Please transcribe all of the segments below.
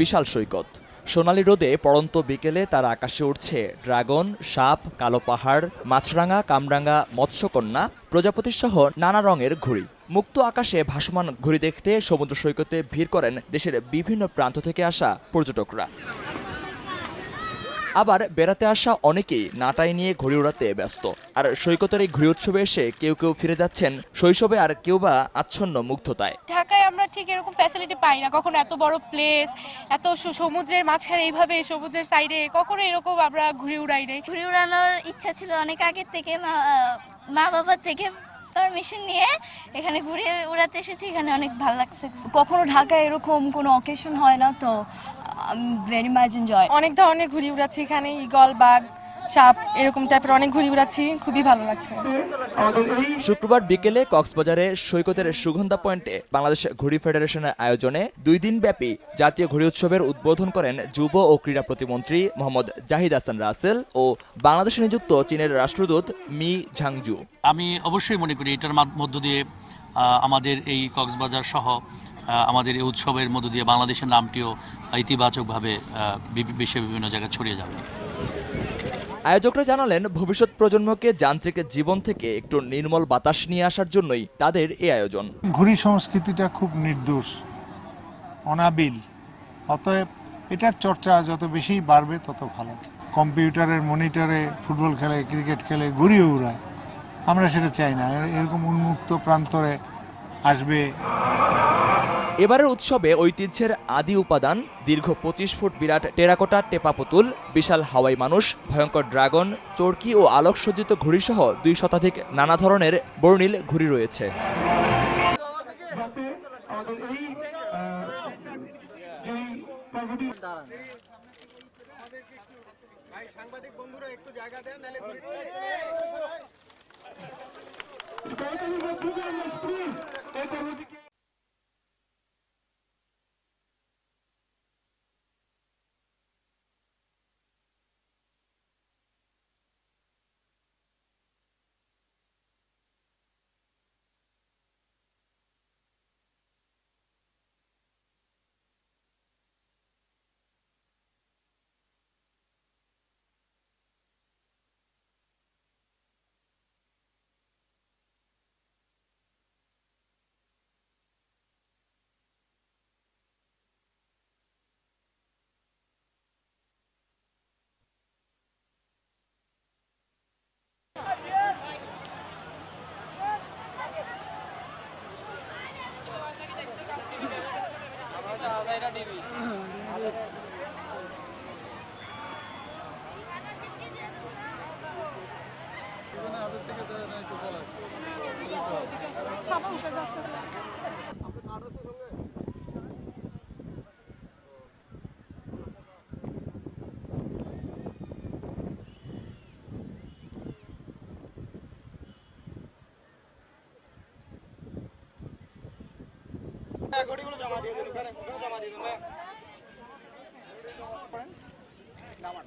বিশাল সৈকত। সোনালি রোদে পড়ন্ত বিকেলে তার আকাশে উঠছে ড্রাগন, সাপ, কালো পাহাড়, মাছরাঙা, কামরাঙা, মৎস্যকন্যা, প্রজাপতির সহ নানা রঙের ঘুড়ি। মুক্ত আকাশে ভাসমান ঘুড়ি দেখতে সমুদ্র সৈকতে ভিড় করেন দেশের বিভিন্ন প্রান্ত থেকে আসা পর্যটকরা। আবার বেড়াতে আসা অনেকেই নাটাই নিয়ে ঘুড়ি উড়াতে ব্যস্ত। আর সৈকতের এই ঘুড়ি উৎসবে এসে কেউ কেউ ফিরে যাচ্ছেন শৈশবে আর কেউ বা আচ্ছন্ন মুগ্ধতায়। ঢাকায় আমরা ঠিক এরকম ফ্যাসিলিটি পাই না। কখনো এত বড় প্লেস এত সমুদ্রের মাঝখানে এইভাবে সমুদ্রের সাইডে কখনো এরকম আমরা ঘুরে উড়াই নাই। ঘুরে উড়ানোর ইচ্ছা ছিল অনেক আগের থেকে। মা বাবার থেকে পারমিশন নিয়ে এখানে ঘুরে উড়াতে এসেছি। এখানে অনেক ভালো লাগছে। কখনো ঢাকায় এরকম কোনো অকেশন হয় না তো? ভেরি মাচ এনজয় অনেক ধরনের ঘুড়ি উড়াচ্ছি এখানে ইগল বাঘ সাপ এরকম টাইপের অনেক ঘুড়ি উড়াচ্ছি খুবই ভালো লাগছে। শুক্রবার বিকেলে কক্সবাজারে সৈকতের সুগন্ধা পয়েন্টে বাংলাদেশ ঘুড়ি ফেডারেশনের আয়োজনে দুই দিন ব্যাপী জাতীয় ঘুড়ি উৎসবের উদ্বোধন করেন যুব ও ক্রীড়া প্রতিমন্ত্রী মোহাম্মদ জাহিদ হাসান রাসেল ও বাংলাদেশে নিযুক্ত চীনের রাষ্ট্রদূত মি ঝাংজু। আমি অবশ্যই মনে করি এটার মধ্য দিয়ে আহ, আমাদের এই কক্সবাজার সহ আমাদের এই উৎসবের মধ্য দিয়ে বাংলাদেশের নামটিও ইতিবাচকভাবে বিশ্বের বিভিন্ন জায়গায় ছড়িয়ে যাবে। আয়োজকরা জানালেন ভবিষ্যৎ প্রজন্মকে যান্ত্রিক জীবন থেকে একটু নির্মল বাতাস নিয়ে আসার জন্যই তাদের এই আয়োজন। ঘুরি সংস্কৃতিটা খুব নির্দোষ অনাবিল। অতএব এটার চর্চা যত বেশি বাড়বে তত ভালো। কম্পিউটারের মনিটরে ফুটবল খেলে ক্রিকেট খেলে ঘুরিয়ে উড়ায়। আমরা সেটা চাই না। এরকম উন্মুক্ত প্রান্তরে আসবে এবারের উৎসবে ঐতিহ্যের আদি উপাদান, দীর্ঘ পঁচিশ ফুট বিরাট টেরাকোটা টেপা পুতুল বিশাল হাওয়াই মানুষ, ভয়ঙ্কর ড্রাগন, চরকি ও আলোকসজ্জিত ঘুড়িসহ দুই শতাধিক নানা ধরনের বর্ণিল ঘুড়ি রয়েছে। সাংবাদিক বন্ধুরা, একটু জায়গা দেন ঘড়িগুলো জমা দিয়ে দিন ওখানে জমা দিয়ে দিন নামান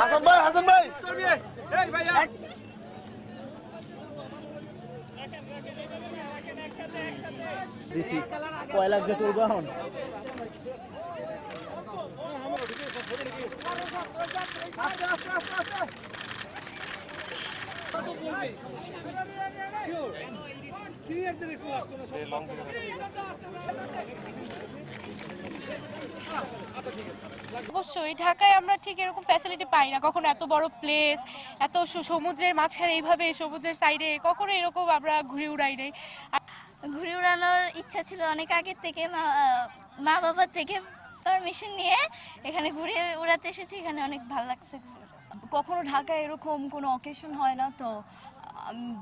হাসান ভাই হাসান ভাই। দিছি। কয় লাগছে তোর বাহন আস্তে অবশ্যই ঢাকায় আমরা ঠিক এরকম ফ্যাসিলিটি পাই না। কখনো এত বড় প্লেস এত সু- সমুদ্রের মাঝখানে এইভাবে সমুদ্রের সাইডে কখনো এরকম আমরা ঘুরে উড়াই নাই। ঘুরে উড়ানোর ইচ্ছা ছিল অনেক আগের থেকে মা মা বাবার থেকে পারমিশন নিয়ে এখানে ঘুরে উড়াতে এসেছি এখানে অনেক ভালো লাগছে। কখনো ঢাকায় এরকম কোনো অকেশন হয় না তো?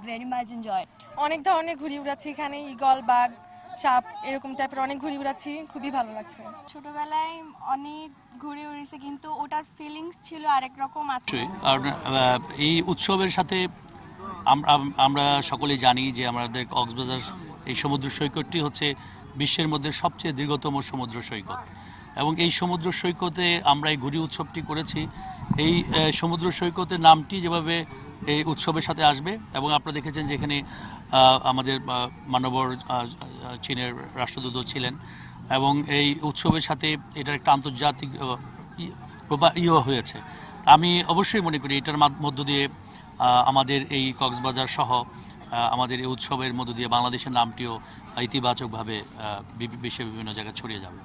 ভেরি মাচ এনজয় অনেক ধরনের ঘুরি উড়াচ্ছি এখানে ইগল বাঘ সাপ এরকম টাইপের অনেক ঘুরি উড়াচ্ছি খুবই ভালো লাগছে। ছোটবেলায় অনেক ঘুরে উড়েছে কিন্তু ওটার ফিলিংস ছিল আরেক রকম আছে। কারণ এই উৎসবের সাথে আম- আম- আমরা সকলেই জানি যে আমাদের কক্সবাজার এই সমুদ্র সৈকতটি হচ্ছে বিশ্বের মধ্যে সবচেয়ে দীর্ঘতম সমুদ্র সৈকত। এবং এই সমুদ্র সৈকতে আমরা এই ঘুড়ি উৎসবটি করেছি। এই সমুদ্র সৈকতের নামটি যেভাবে এই উৎসবের সাথে আসবে এবং আপনারা দেখেছেন যে এখানে আমাদের মানবর চীনের রাষ্ট্রদূত ছিলেন এবং এই উৎসবের সাথে এটার একটা আন্তর্জাতিক ইয়ে হয়েছে। আমি অবশ্যই মনে করি এটার মধ্য দিয়ে আমাদের এই কক্সবাজার সহ আমাদের এই উৎসবের মধ্য দিয়ে বাংলাদেশের নামটিও ইতিবাচকভাবে বিশ্বের বিভিন্ন জায়গায় ছড়িয়ে যাবে।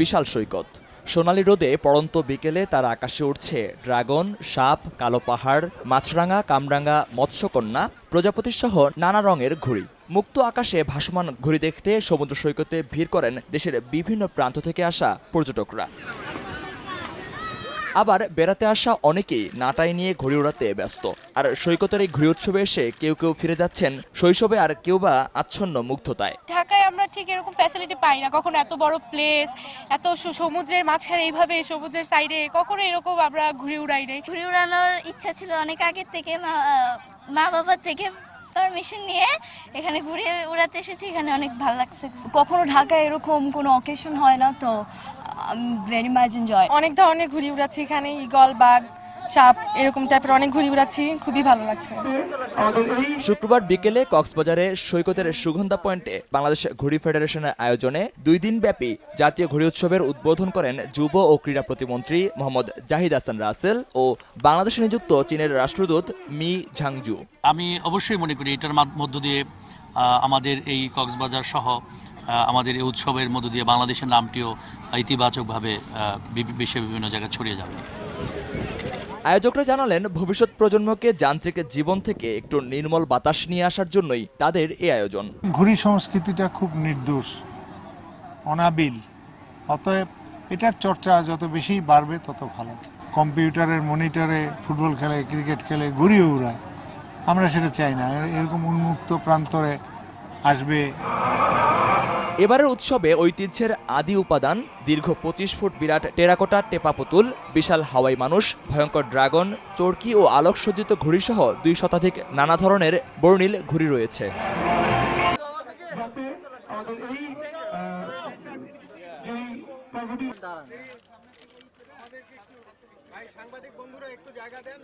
বিশাল সৈকত। সোনালী রোদে পড়ন্ত বিকেলে তার আকাশে উঠছে ড্রাগন, সাপ, কালো পাহাড়, মাছরাঙা, কামরাঙা, মৎস্যকন্যা প্রজাপতি সহ নানা রঙের ঘুড়ি। মুক্ত আকাশে ভাসমান ঘুড়ি দেখতে সমুদ্র সৈকতে ভিড় করেন দেশের বিভিন্ন প্রান্ত থেকে আসা পর্যটকরা। আবার বেড়াতে আসা অনেকেই নাটাই নিয়ে ঘুড়ি ওড়াতে ব্যস্ত। আর সৈকতের এই ঘুড়ি উৎসবে এসে কেউ কেউ ফিরে যাচ্ছেন শৈশবে আর কেউ বা আচ্ছন্ন মুগ্ধতায়। ঢাকায় আমরা ঠিক এরকম ফ্যাসিলিটি পাই না। কখনো এত বড় প্লেস এত সু- সমুদ্রের মাঝখানে এইভাবে সমুদ্রের সাইডে কখনো এরকম আমরা ঘুরে উড়াই নাই। ঘুরে উড়ানোর ইচ্ছা ছিল অনেক আগের থেকে। মা মা বাবার থেকে পারমিশন নিয়ে এখানে ঘুরে উড়াতে এসেছি। এখানে অনেক ভালো লাগছে। কখনো ঢাকায় এরকম কোনো অকেশন হয় না তো? ভেরি মাচ এনজয় অনেক ধরনের ঘুরি উড়াচ্ছি এখানে ইগল বাঘ সাপ এরকম টাইপের অনেক ঘুরি উড়াচ্ছি খুবই ভালো লাগছে। শুক্রবার বিকেলে কক্সবাজারে সৈকতের সুগন্ধা পয়েন্টে বাংলাদেশ ঘুড়ি ফেডারেশনের আয়োজনে দুই দিন ব্যাপী জাতীয় ঘুড়ি উৎসবের উদ্বোধন করেন যুব ও ক্রীড়া প্রতিমন্ত্রী মোহাম্মদ জাহিদ হাসান রাসেল ও বাংলাদেশে নিযুক্ত চীনের রাষ্ট্রদূত মি ঝাংজু। আমি অবশ্যই মনে করি এটার মাধ- মধ্য দিয়ে আমাদের এই কক্সবাজার সহ আমাদের এই উৎসবের মধ্য দিয়ে বাংলাদেশের নামটিও ইতিবাচকভাবে বিশ্বের বিভিন্ন জায়গায় ছড়িয়ে যাবে। আয়োজকরা জানালেন ভবিষ্যৎ প্রজন্মকে যান্ত্রিক জীবন থেকে একটু নির্মল বাতাস নিয়ে আসার জন্যই তাদের এই আয়োজন। ঘুরি সংস্কৃতিটা খুব নির্দোষ অনাবিল অতএব এটার চর্চা যত বেশি বাড়বে তত ভালো। কম্পিউটারের মনিটরে ফুটবল খেলে ক্রিকেট খেলে ঘুরিয়ে উড়ায় আমরা সেটা চাই না। এরকম উন্মুক্ত প্রান্তরে আসবে এবারের উৎসবে ঐতিহ্যের আদি উপাদান, দীর্ঘ পঁচিশ ফুট বিরাট টেরাকোটা, টেপা পুতুল, বিশাল হাওয়াই মানুষ, ভয়ঙ্কর ড্রাগন, চরকি ও আলোকসজ্জিত ঘুড়িসহ দুই শতাধিক নানা ধরনের বর্ণিল ঘুড়ি রয়েছে। সাংবাদিক বন্ধুরা, একটু জায়গা দেন